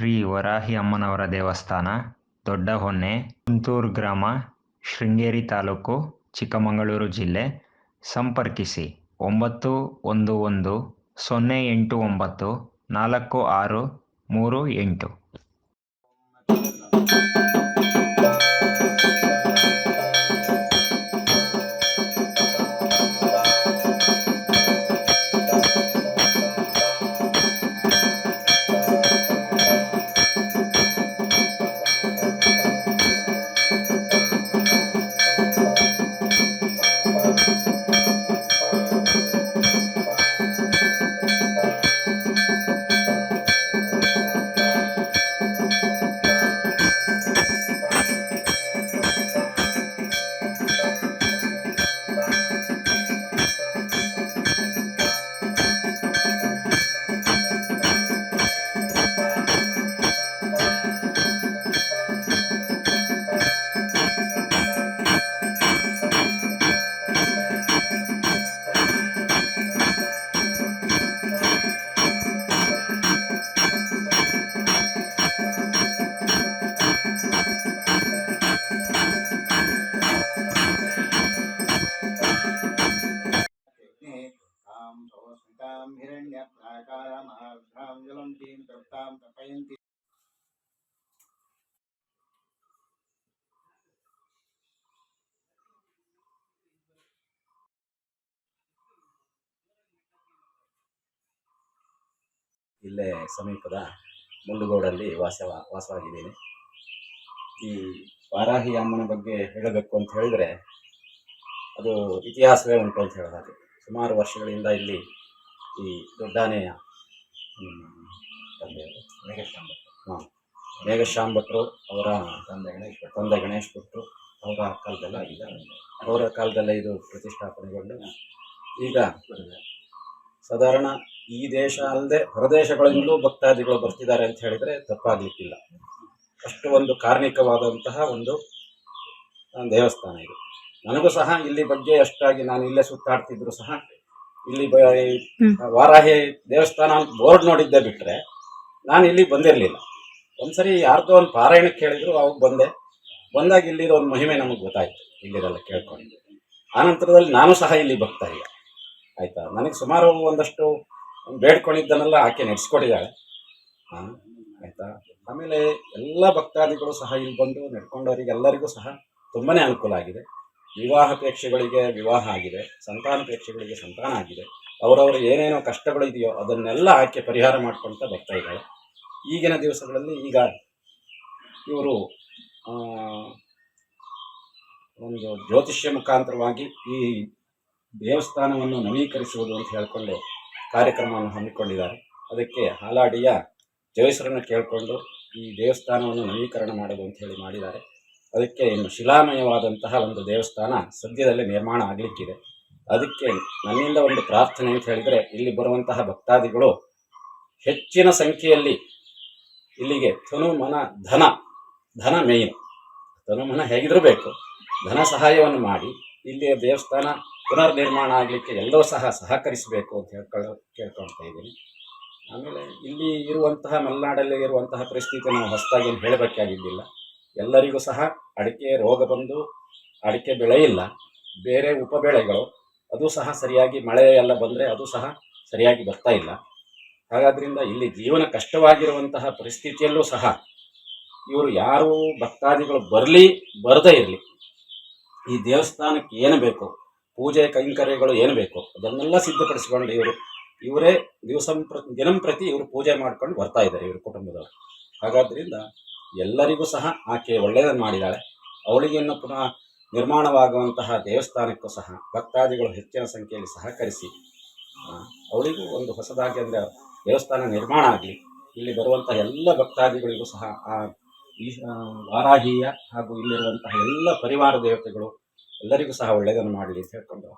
ಶ್ರೀ ವರಾಹಿ ಅಮ್ಮನವರ ದೇವಸ್ಥಾನ ದೊಡ್ಡ ಹೊನ್ನೆ ಕುಂತೂರು ಗ್ರಾಮ, ಶೃಂಗೇರಿ ತಾಲೂಕು, ಚಿಕ್ಕಮಗಳೂರು ಜಿಲ್ಲೆ. ಸಂಪರ್ಕಿಸಿ ಒಂಬತ್ತು ಒಂದು ಒಂದು ಸೊನ್ನೆ ಎಂಟು ಒಂಬತ್ತು ನಾಲ್ಕು ಆರು ಮೂರು ಎಂಟು. हिरण्यप्राकारामार्द्रां ज्वलन्तीं तप्तां तपयन्ति ಇಲ್ಲೇ ಸಮೀಪದ ಮುಂಡುಗೋಡಲ್ಲಿ ವಾಸ ವಾಸವಾಗಿದ್ದೀನಿ ಈ ವಾರಾಹಿ ಅಮ್ಮನ ಬಗ್ಗೆ ಹೇಳಬೇಕು ಅಂತ ಹೇಳಿದ್ರೆ ಅದು ಇತಿಹಾಸವೇ ಉಂಟು ಅಂತ ಹೇಳೋದಾದ್ರೆ ಸುಮಾರು ವರ್ಷಗಳಿಂದ ಇಲ್ಲಿ ಈ ದೊಡ್ಡಾನೆಯ ಹಾಂ ಅವರ ತಂದೆ ಗಣೇಶ್ ತಂದೆ ಗಣೇಶ್ ಭಟ್ರು ಅವರ ಕಾಲದಲ್ಲ ಈಗ. ಅವರ ಕಾಲದಲ್ಲೇ ಇದು ಪ್ರತಿಷ್ಠಾಪನೆಗೊಂಡು ಈಗ ಸಾಧಾರಣ ಈ ದೇಶ ಅಲ್ಲದೆ ಹೊರದೇಶಗಳಿಂದಲೂ ಭಕ್ತಾದಿಗಳು ಬರ್ತಿದ್ದಾರೆ ಅಂತ ಹೇಳಿದ್ರೆ ತಪ್ಪಾಗ್ಲಿಕ್ಕಿಲ್ಲ. ಅಷ್ಟು ಒಂದು ಕಾರ್ಮಿಕವಾದಂತಹ ಒಂದು ದೇವಸ್ಥಾನ ಇದು. ನನಗೂ ಸಹ ಇಲ್ಲಿ ಬಗ್ಗೆ ಅಷ್ಟಾಗಿ ನಾನು ಇಲ್ಲೇ ಸುತ್ತಾಡ್ತಿದ್ರು ಸಹ ಇಲ್ಲಿ ಬ ಈ ವಾರಾಹಿ ದೇವಸ್ಥಾನ ಅಂತ ಬೋರ್ಡ್ ನೋಡಿದ್ದೆ ಬಿಟ್ರೆ ನಾನು ಇಲ್ಲಿ ಬಂದಿರಲಿಲ್ಲ. ಒಂದ್ಸರಿ ಯಾರ್ದೋ ಒಂದು ಪಾರಾಯಣಕ್ಕೆ ಕೇಳಿದ್ರು ಅವಾಗ ಬಂದೆ. ಬಂದಾಗ ಇಲ್ಲಿರೋ ಒಂದು ಮಹಿಮೆ ನಮಗೆ ಗೊತ್ತಾಯ್ತು ಇಲ್ಲಿರೆಲ್ಲ ಕೇಳ್ಕೊಂಡು. ಆನಂತರದಲ್ಲಿ ನಾನು ಸಹ ಇಲ್ಲಿ ಬರ್ತಾ ಇಲ್ಲ ಆಯ್ತಾ? ನನಗೆ ಸುಮಾರು ಒಂದಷ್ಟು ಬೇಡ್ಕೊಂಡಿದ್ದನ್ನೆಲ್ಲ ಆಕೆ ನಡೆಸ್ಕೊಟ್ಟಿದ್ದಾಳೆ. ಹಾಂ ಆಯ್ತಾ? ಆಮೇಲೆ ಎಲ್ಲ ಭಕ್ತಾದಿಗಳು ಸಹ ಇಲ್ಲಿ ಬಂದು ನೆಡ್ಕೊಂಡವರಿಗೆ ಎಲ್ಲರಿಗೂ ಸಹ ತುಂಬಾನೇ ಅನುಕೂಲ ಆಗಿದೆ. ವಿವಾಹಾಪೇಕ್ಷೆಗಳಿಗೆ ವಿವಾಹ ಆಗಿದೆ ಸಂತಾನಪೇಕ್ಷೆಗಳಿಗೆ ಸಂತಾನ ಆಗಿದೆ. ಅವರವರ ಏನೇನೋ ಕಷ್ಟಗಳು ಇದೆಯೋ ಅದನ್ನೆಲ್ಲ ಆಕೆ ಪರಿಹಾರ ಮಾಡ್ಕೊಳ್ತಾ ಬರ್ತಾ ಇದ್ದಾಳೆ. ಈಗಿನ ದಿವಸಗಳಲ್ಲಿ ಈಗ ಇವರು ಒಂದು ಜ್ಯೋತಿಷ್ಯ ಮುಖಾಂತರವಾಗಿ ಈ ದೇವಸ್ಥಾನವನ್ನು ನವೀಕರಿಸುವುದು ಅಂತ ಹೇಳಿಕೊಂಡು ಕಾರ್ಯಕ್ರಮವನ್ನು ಹಮ್ಮಿಕೊಂಡಿದ್ದಾರೆ. ಅದಕ್ಕೆ ಹಾಲಾಡಿಯ ಜಯಸರನ್ನು ಕೇಳಿಕೊಂಡು ಈ ದೇವಸ್ಥಾನವನ್ನು ನವೀಕರಣ ಮಾಡೋದು ಅಂತ ಹೇಳಿ ಮಾಡಿದ್ದಾರೆ. ಅದಕ್ಕೆ ಇನ್ನು ಶಿಲಾಮಯವಾದಂತಹ ಒಂದು ದೇವಸ್ಥಾನ ಸದ್ಯದಲ್ಲೇ ನಿರ್ಮಾಣ ಆಗಲಿಕ್ಕಿದೆ. ಅದಕ್ಕೆ ನನ್ನಿಂದ ಒಂದು ಪ್ರಾರ್ಥನೆ ಅಂತ ಹೇಳಿದರೆ, ಇಲ್ಲಿ ಬರುವಂತಹ ಭಕ್ತಾದಿಗಳು ಹೆಚ್ಚಿನ ಸಂಖ್ಯೆಯಲ್ಲಿ ಇಲ್ಲಿಗೆ ತನುಮನ ಧನ ಧನ ಮೇಯ್ನ್ ತನುಮನ ಹೇಗಿದ್ರೂ ಬೇಕು. ಧನ ಸಹಾಯವನ್ನು ಮಾಡಿ ಇಲ್ಲಿಯ ದೇವಸ್ಥಾನ ಪುನರ್ ನಿರ್ಮಾಣ ಆಗಲಿಕ್ಕೆ ಎಲ್ಲರೂ ಸಹ ಸಹಕರಿಸಬೇಕು ಅಂತ ಹೇಳ್ಕೊಳ್ಳೋ ಕೇಳ್ಕೊಳ್ತಾ ಇದ್ದೀನಿ. ಆಮೇಲೆ ಇಲ್ಲಿ ಇರುವಂತಹ ಮಲೆನಾಡಲ್ಲಿ ಇರುವಂತಹ ಪರಿಸ್ಥಿತಿ ನಾವು ಹೊಸದಾಗಿ ಹೇಳಬೇಕಾಗಿದ್ದಿಲ್ಲ. ಎಲ್ಲರಿಗೂ ಸಹ ಅಡಿಕೆ ರೋಗ ಬಂದು ಅಡಿಕೆ ಬೆಳೆ ಇಲ್ಲ. ಬೇರೆ ಉಪಬೆಳೆಗಳು ಅದು ಸಹ ಸರಿಯಾಗಿ ಮಳೆ ಎಲ್ಲ ಬಂದರೆ ಅದು ಸಹ ಸರಿಯಾಗಿ ಬರ್ತಾ ಇಲ್ಲ. ಹಾಗಾದ್ರಿಂದ ಇಲ್ಲಿ ಜೀವನ ಕಷ್ಟವಾಗಿರುವಂತಹ ಪರಿಸ್ಥಿತಿಯಲ್ಲೂ ಸಹ ಇವರು ಯಾರು ಭಕ್ತಾದಿಗಳು ಬರಲಿ, ಬರದೇ ಇರಲಿ. ಈ ದೇವಸ್ಥಾನಕ್ಕೆ ಏನು ಬೇಕು? ಪೂಜೆ ಕೈಂಕರ್ಯಗಳು ಏನು ಬೇಕು? ಅದನ್ನೆಲ್ಲ ಸಿದ್ಧಪಡಿಸಿಕೊಂಡು ಇವರು, ಇವರೇ ದಿವಸ ದಿನಂಪ್ರತಿ ಇವರು ಪೂಜೆ ಮಾಡ್ಕೊಂಡು ಬರ್ತಾ ಇದ್ದಾರೆ ಇವರು ಕುಟುಂಬದವರು. ಹಾಗಾದ್ರಿಂದ ಎಲ್ಲರಿಗೂ ಸಹ ಆಕೆ ಒಳ್ಳೆಯದನ್ನು ಮಾಡಿದ್ದಾಳೆ. ಅವಳಿಗೆಯನ್ನು ಪುನಃ ನಿರ್ಮಾಣವಾಗುವಂತಹ ದೇವಸ್ಥಾನಕ್ಕೂ ಸಹ ಭಕ್ತಾದಿಗಳು ಹೆಚ್ಚಿನ ಸಂಖ್ಯೆಯಲ್ಲಿ ಸಹಕರಿಸಿ ಅವಳಿಗೂ ಒಂದು ಹೊಸದಾಗಿ ಅಂದರೆ ದೇವಸ್ಥಾನ ನಿರ್ಮಾಣ ಆಗಲಿ, ಇಲ್ಲಿ ಬರುವಂತಹ ಎಲ್ಲ ಭಕ್ತಾದಿಗಳಿಗೂ ಸಹ ಆ ಈ ವಾರಾಹಿಯ ಹಾಗೂ ಇಲ್ಲಿರುವಂತಹ ಎಲ್ಲ ಪರಿವಾರ ದೇವತೆಗಳು ಎಲ್ಲರಿಗೂ ಸಹ ಒಳ್ಳೆಯದನ್ನು ಮಾಡಲಿ ಅಂತ ಹೇಳ್ಕೊಂಡು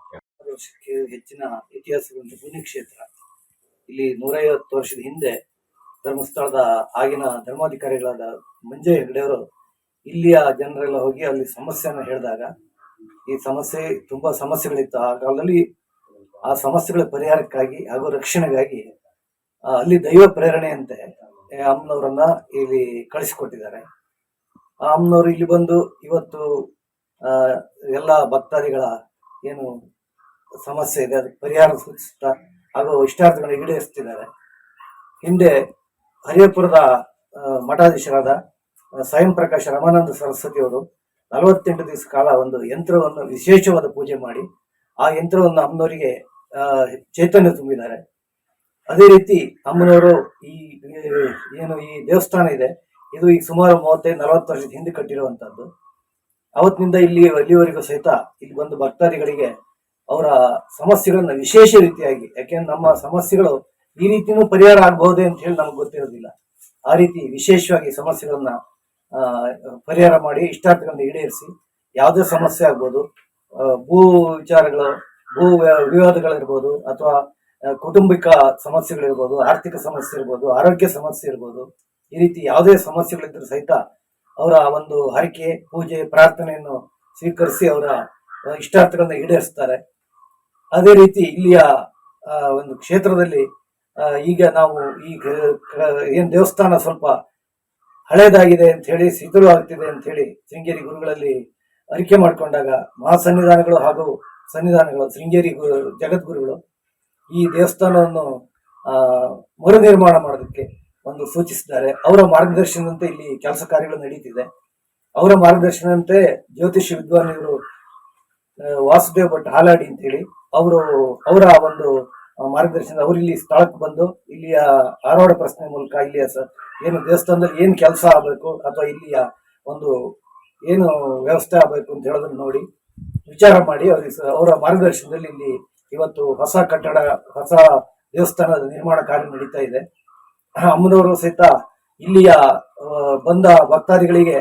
ಹೆಚ್ಚಿನ ಇತಿಹಾಸವಿರುವಂತಹ ಪುಣ್ಯಕ್ಷೇತ್ರ ಇಲ್ಲಿ ನೂರೈವತ್ತು ವರ್ಷದ ಹಿಂದೆ ಧರ್ಮಸ್ಥಳದ ಆಗಿನ ಧರ್ಮಾಧಿಕಾರಿಗಳಾದ ಮಂಜಯ್ಯ ಇಲ್ಲಿ ಇಲ್ಲಿಯ ಜನರೆಲ್ಲ ಹೋಗಿ ಅಲ್ಲಿ ಸಮಸ್ಯೆಯನ್ನು ಹೇಳಿದಾಗ, ಈ ಸಮಸ್ಯೆ ತುಂಬಾ ಸಮಸ್ಯೆಗಳಿತ್ತು. ಆ ಕಾಲದಲ್ಲಿ ಆ ಸಮಸ್ಯೆಗಳ ಪರಿಹಾರಕ್ಕಾಗಿ ಹಾಗೂ ರಕ್ಷಣೆಗಾಗಿ ಅಲ್ಲಿ ದೈವ ಪ್ರೇರಣೆಯಂತೆ ಅಮ್ಮನವರನ್ನ ಇಲ್ಲಿ ಕಳಿಸಿಕೊಟ್ಟಿದ್ದಾರೆ. ಆ ಅಮ್ಮನವರು ಇಲ್ಲಿ ಬಂದು ಇವತ್ತು ಎಲ್ಲ ಭಕ್ತಾದಿಗಳ ಏನು ಸಮಸ್ಯೆ ಇದೆ, ಅದಕ್ಕೆ ಪರಿಹಾರ ಸೂಚಿಸ್ತಾ ಹಾಗೂ ಇಷ್ಟಾರ್ಥಗಳನ್ನ ಈಡೇರಿಸ್ತಿದ್ದಾರೆ. ಹಿಂದೆ ಹರಿಯಪುರದ ಮಠಾಧೀಶರಾದ ಸ್ವಯಂ ಪ್ರಕಾಶ ರಮಾನಂದ ಸರಸ್ವತಿ ಅವರು ನಲವತ್ತೆಂಟು ದಿವಸ ಕಾಲ ಒಂದು ಯಂತ್ರವನ್ನು, ವಿಶೇಷವಾದ ಪೂಜೆ ಮಾಡಿ ಆ ಯಂತ್ರವನ್ನು ಅಮ್ಮನವರಿಗೆ ಚೈತನ್ಯ ತುಂಬಿದ್ದಾರೆ. ಅದೇ ರೀತಿ ಅಮ್ಮನವರು ಈ, ಈ- ಏನು ಈ ದೇವಸ್ಥಾನ ಇದೆ, ಇದು ಈಗ ಸುಮಾರು ಮೂವತ್ತೈದು, ನಲವತ್ತು ವರ್ಷದ ಹಿಂದೆ ಕಟ್ಟಿರುವಂತಹದ್ದು. ಅವತ್ತಿನಿಂದ ಇಲ್ಲಿ, ಅಲ್ಲಿವರೆಗೂ ಸಹಿತ ಇಲ್ಲಿ ಬಂದು ಭಕ್ತಾದಿಗಳಿಗೆ ಅವರ ಸಮಸ್ಯೆಗಳನ್ನ ವಿಶೇಷ ರೀತಿಯಾಗಿ, ಯಾಕೆಂದ್ರೆ ನಮ್ಮ ಸಮಸ್ಯೆಗಳು ಈ ರೀತಿಯೂ ಪರಿಹಾರ ಆಗಬಹುದೇ ಅಂತ ಹೇಳಿ ನಮ್ಗೆ ಗೊತ್ತಿರೋದಿಲ್ಲ. ಆ ರೀತಿ ವಿಶೇಷವಾಗಿ ಸಮಸ್ಯೆಗಳನ್ನ ಪರಿಹಾರ ಮಾಡಿ ಇಷ್ಟಾರ್ಥಗಳನ್ನ ಈಡೇರಿಸಿ ಯಾವುದೇ ಸಮಸ್ಯೆ ಆಗ್ಬೋದು ಭೂ ವಿಚಾರಗಳು, ಭೂ ವಿವಾದಗಳಿರ್ಬೋದು ಅಥವಾ ಕುಟುಂಬಿಕ ಸಮಸ್ಯೆಗಳಿರ್ಬೋದು, ಆರ್ಥಿಕ ಸಮಸ್ಯೆ ಇರ್ಬೋದು, ಆರೋಗ್ಯ ಸಮಸ್ಯೆ ಇರ್ಬೋದು, ಈ ರೀತಿ ಯಾವುದೇ ಸಮಸ್ಯೆಗಳಿದ್ರೂ ಸಹಿತ ಅವರ ಒಂದು ಹರಕೆ, ಪೂಜೆ, ಪ್ರಾರ್ಥನೆಯನ್ನು ಸ್ವೀಕರಿಸಿ ಅವರ ಇಷ್ಟಾರ್ಥಗಳನ್ನ ಈಡೇರಿಸ್ತಾರೆ. ಅದೇ ರೀತಿ ಇಲ್ಲಿಯ ಒಂದು ಕ್ಷೇತ್ರದಲ್ಲಿ ಈಗ ನಾವು ಈ ಏನ್ ದೇವಸ್ಥಾನ ಸ್ವಲ್ಪ ಹಳೇದಾಗಿದೆ ಅಂತ ಹೇಳಿ ಆಗ್ತಿದೆ ಅಂತ ಹೇಳಿ ಶೃಂಗೇರಿ ಗುರುಗಳಲ್ಲಿ ಅರಿಕೆ ಮಾಡಿಕೊಂಡಾಗ ಮಹಾಸನ್ನಿಧಾನಗಳು ಹಾಗೂ ಸನ್ನಿಧಾನಗಳು, ಶೃಂಗೇರಿ ಗುರು ಜಗದ್ಗುರುಗಳು ಈ ದೇವಸ್ಥಾನವನ್ನು ಮರು ನಿರ್ಮಾಣ ಮಾಡೋದಕ್ಕೆ ಒಂದು ಸೂಚಿಸಿದ್ದಾರೆ. ಅವರ ಮಾರ್ಗದರ್ಶನದಂತೆ ಇಲ್ಲಿ ಕೆಲಸ ಕಾರ್ಯಗಳು ನಡೀತಿದೆ. ಅವರ ಮಾರ್ಗದರ್ಶನದಂತೆ ಜ್ಯೋತಿಷ ವಿದ್ವಾನಿಗಳು ವಾಸುದೇವ್ ಭಟ್ ಹಾಲಾಡಿ ಅಂತ ಹೇಳಿ, ಅವರು, ಅವರ ಒಂದು ಮಾರ್ಗದರ್ಶನ ಅವರು ಇಲ್ಲಿ ಸ್ಥಳಕ್ಕೆ ಬಂದು ಇಲ್ಲಿಯ ಆರೋಡ ಪ್ರಶ್ನೆ ಮೂಲಕ ಇಲ್ಲಿಯ ಏನು ದೇವಸ್ಥಾನದಲ್ಲಿ ಏನು ಕೆಲಸ ಆಗಬೇಕು ಅಥವಾ ಇಲ್ಲಿಯ ಒಂದು ಏನು ವ್ಯವಸ್ಥೆ ಆಗಬೇಕು ಅಂತ ಹೇಳೋದನ್ನು ನೋಡಿ ವಿಚಾರ ಮಾಡಿ ಅವರಿಗೆ ಅವರ ಮಾರ್ಗದರ್ಶನದಲ್ಲಿ ಇಲ್ಲಿ ಇವತ್ತು ಹೊಸ ಕಟ್ಟಡ, ಹೊಸ ದೇವಸ್ಥಾನದ ನಿರ್ಮಾಣ ಕಾರ್ಯ ನಡೀತಾ ಇದೆ. ಅಮ್ಮನವರು ಸಹಿತ ಇಲ್ಲಿಯ ಬಂದ ಭಕ್ತಾದಿಗಳಿಗೆ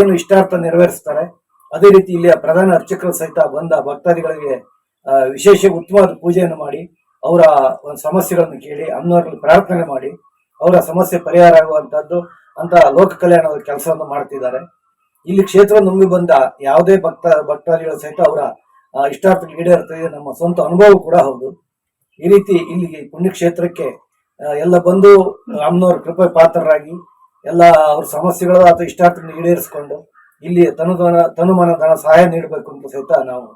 ಏನು ಇಷ್ಟಾರ್ಥ ನೆರವೇರಿಸ್ತಾರೆ. ಅದೇ ರೀತಿ ಇಲ್ಲಿಯ ಪ್ರಧಾನ ಅರ್ಚಕರು ಸಹಿತ ಬಂದ ಭಕ್ತಾದಿಗಳಿಗೆ ವಿಶೇಷ ಉತ್ತಮವಾದ ಪೂಜೆಯನ್ನು ಮಾಡಿ ಅವರ ಒಂದು ಸಮಸ್ಯೆಗಳನ್ನು ಕೇಳಿ ಅನ್ನೋರ್ಗಳು ಪ್ರಾರ್ಥನೆ ಮಾಡಿ, ಅವರ ಸಮಸ್ಯೆ ಪರಿಹಾರ ಆಗುವಂತದ್ದು ಅಂತ ಲೋಕ ಕಲ್ಯಾಣದ ಕೆಲಸವನ್ನು ಮಾಡ್ತಿದ್ದಾರೆ. ಇಲ್ಲಿ ಕ್ಷೇತ್ರ ನುಂಗಿ ಬಂದ ಯಾವುದೇ ಭಕ್ತ, ಭಕ್ತಾದಿಗಳು ಸಹಿತ ಅವರ ಇಷ್ಟಾರ್ಥಗಳು ಈಡೇರ್ತದೆ ನಮ್ಮ ಸ್ವಂತ ಅನುಭವ ಕೂಡ ಹೌದು. ಈ ರೀತಿ ಇಲ್ಲಿ ಪುಣ್ಯಕ್ಷೇತ್ರಕ್ಕೆ ಎಲ್ಲ ಬಂದು ಅಮ್ಮನವ್ರ ಕೃಪೆ ಪಾತ್ರರಾಗಿ ಎಲ್ಲ ಅವ್ರ ಸಮಸ್ಯೆಗಳು ಅಥವಾ ಇಷ್ಟಾರ್ಥಗಳನ್ನು ಈಡೇರಿಸಿಕೊಂಡು, ಇಲ್ಲಿ ತನುಧನ, ತನುಮನ ಸಹಾಯ ನೀಡಬೇಕು ಅಂತ ಸಹಿತ ನಾವು